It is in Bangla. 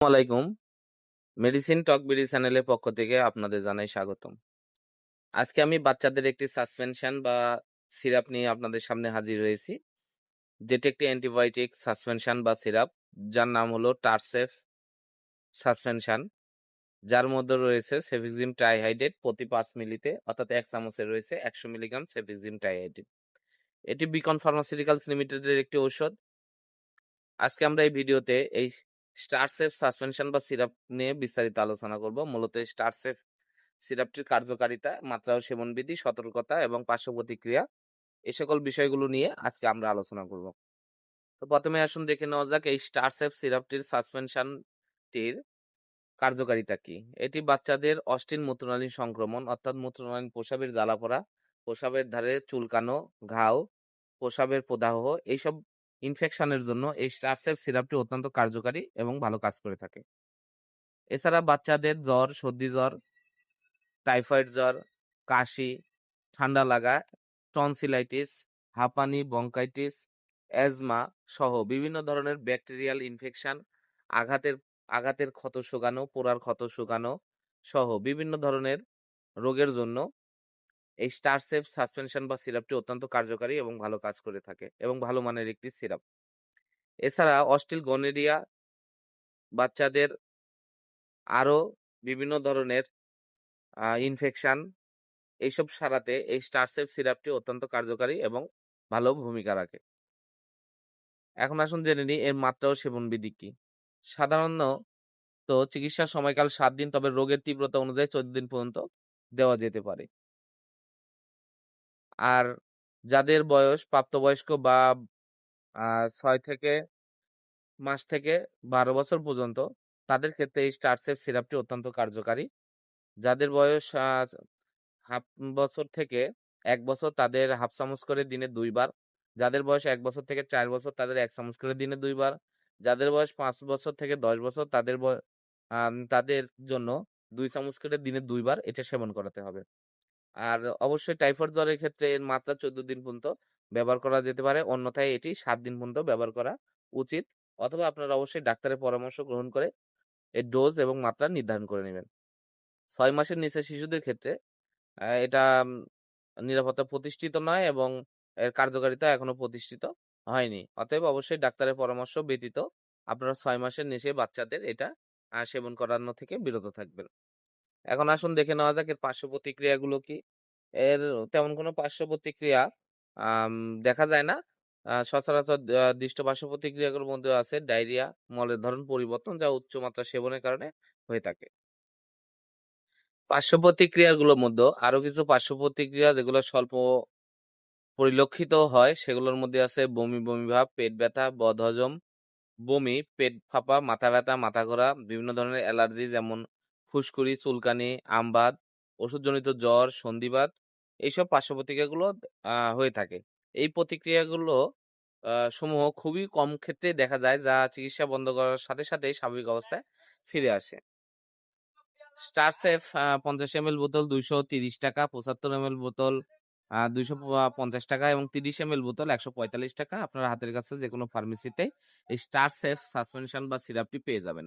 আলাইকুম। মেডিসিন টক বিডি চ্যানেলের পক্ষ থেকে আপনাদের জানাই স্বাগতম। আজকে আমি বাচ্চাদের একটি সাসপেনশন বা সিরাপ নিয়ে আপনাদের সামনে হাজির হয়েছি। যেটি একটি অ্যান্টিবায়োটিক সাসপেনশন বা সিরাপ যার নাম হলো টারসেফ সাসপেনশন যার মধ্যে রয়েছে সেফিক্সিম ট্রাইহাইড্রেট প্রতি পাঁচ মিলিতে, অর্থাৎ এক চামচে রয়েছে একশো মিলিগ্রাম সেফিক্সিম ট্রাইহাইড্রেট এটি বিকন ফার্মাসিউটিক্যালস লিমিটেডের একটি ঔষধ। আজকে আমরা এই ভিডিওতে এই স্টারসেফ সাসপেনশন বা সিরাপ নিয়ে বিস্তারিত আলোচনা করব। মূলত স্টার স্টারসেফ সিরাপটির কার্যকারিতা, মাত্রা ও সেবনবিধি, সতর্কতা এবং পার্শ্ব প্রতিক্রিয়া এই সকল বিষয়গুলো নিয়ে আজকে আমরা আলোচনা করব। তো প্রথমে আসুন দেখে নেওয়া যাক এই স্টার স্টারসেফ সিরাপটির সাসপেনশনটির কার্যকারিতা কি? এটি বাচ্চাদের অস্টিন মূত্রনালী সংক্রমণ, অর্থাৎ মূত্রনালী প্রসাবের জ্বালা পড়া, প্রসাবের ধারে চুলকানো, ঘাও, প্রসাবের প্রদাহ, এইসব ইনফেকশনের জন্য এই স্টারসেফ সিরাপটি অত্যন্ত কার্যকারী এবং ভালো কাজ করে থাকে। এছাড়া বাচ্চাদের জ্বর, সর্দি জ্বর টাইফয়েড জ্বর, কাশি, ঠান্ডা লাগা টনসিলাইটিস হাঁপানি বঙ্কাইটিস অ্যাজমা সহ বিভিন্ন ধরনের ব্যাকটেরিয়াল ইনফেকশন আঘাতের আঘাতের ক্ষত শুকানো, পোড়ার ক্ষত শুকানো সহ বিভিন্ন ধরনের রোগের জন্য এই স্টার সেফ, সাসপেনশন বা সিরাপটি অত্যন্ত কার্যকারী এবং ভালো কাজ করে থাকে এবং ভালো মানের একটি সিরাপ। এছাড়া অস্টিল গনেরিয়া বাচ্চাদের আরও বিভিন্ন ধরনের ইনফেকশন এইসব সারাতে এই স্টারসেফ সিরাপটি অত্যন্ত কার্যকারী এবং ভালো ভূমিকা রাখে। এখন আসুন জেনে নিই এর মাত্রা ও সেবনবিধি কি। সাধারণত তো চিকিৎসার সময়কাল সাত দিন তবে রোগের তীব্রতা অনুযায়ী চোদ্দ দিন পর্যন্ত দেওয়া যেতে পারে। আর যাদের বয়স, প্রাপ্তবয়স্ক বা ছয় থেকে, মাস থেকে বারো বছর পর্যন্ত, তাদের ক্ষেত্রে এই স্টারসেফ সিরাপটি অত্যন্ত কার্যকারী। যাদের বয়স হাফ বছর থেকে এক বছর, তাদের হাফ চামচ করে দিনে দুইবার। যাদের বয়স এক বছর থেকে চার বছর, তাদের এক চামচ করে দিনে দুইবার। যাদের বয়স পাঁচ বছর থেকে দশ বছর, তাদের তাদের জন্য দুই চামচ করে দিনে দুইবার এটা সেবন করাতে হবে। আর অবশ্যই টাইফয়েড জ্বরের ক্ষেত্রে এর মাত্রা চোদ্দ দিন পর্যন্ত ব্যবহার করা যেতে পারে। অন্যথায় এটি সাত দিন পর্যন্ত ব্যবহার করা উচিত। অথবা আপনারা অবশ্যই ডাক্তারের পরামর্শ গ্রহণ করে এর ডোজ এবং মাত্রা নির্ধারণ করে নেবেন। ছয় মাসের নিচে শিশুদের ক্ষেত্রে এটা নিরাপত্তা প্রতিষ্ঠিত নয় এবং এর কার্যকারিতা এখনও প্রতিষ্ঠিত হয়নি। অতএব অবশ্যই ডাক্তারের পরামর্শ ব্যতীত আপনারা ছয় মাসের নিচে বাচ্চাদের এটা সেবন করানো থেকে বিরত থাকবেন। এখন আসুন দেখে নেওয়া যাক এর পার্শ্ব প্রতিক্রিয়াগুলো কি। এর তেমন কোনো পার্শ্ব প্রতিক্রিয়া দেখা যায় না। সচরাচর দৃষ্ট পার্শ্ব প্রতিক্রিয়াগুলোর মধ্যে আছে ডায়রিয়া, মলের ধরন পরিবর্তন যা উচ্চ মাত্রা সেবনের কারণে হয়ে থাকে। পার্শ্ব প্রতিক্রিয়াগুলোর মধ্যে আরও কিছু পার্শ্ব প্রতিক্রিয়া যেগুলো স্বল্প পরিলক্ষিত হয়, সেগুলোর মধ্যে আছে বমি বমি ভাব, পেট ব্যথা, বদহজম, বমি, পেট ফাঁপা, মাথা ব্যথা, মাথা ঘোরা, বিভিন্ন ধরনের অ্যালার্জি যেমন ফুসকুড়ি চুলকানি, আমবাদ, ওষুধজনিত জ্বর সন্ধিবাদ এইসব পার্শ্ব প্রতিক্রিয়াগুলো হয়ে থাকে। এই প্রতিক্রিয়াগুলো সমূহ খুবই কম ক্ষেত্রে দেখা যায় যা চিকিৎসা বন্ধ করার সাথে সাথেই স্বাভাবিক অবস্থায় ফিরে আসে। স্টার স্টারসেফ পঞ্চাশ এম বোতল দুইশো তিরিশ টাকা, পঁচাত্তর এম বোতল দুইশো পঞ্চাশ টাকা এবং তিরিশ এম বোতল একশো পঁয়তাল্লিশ টাকা। আপনার হাতের কাছে যে কোনো ফার্মেসিতে এই স্টারসেফ সাসপেনশন বা সিরাপটি পেয়ে যাবেন।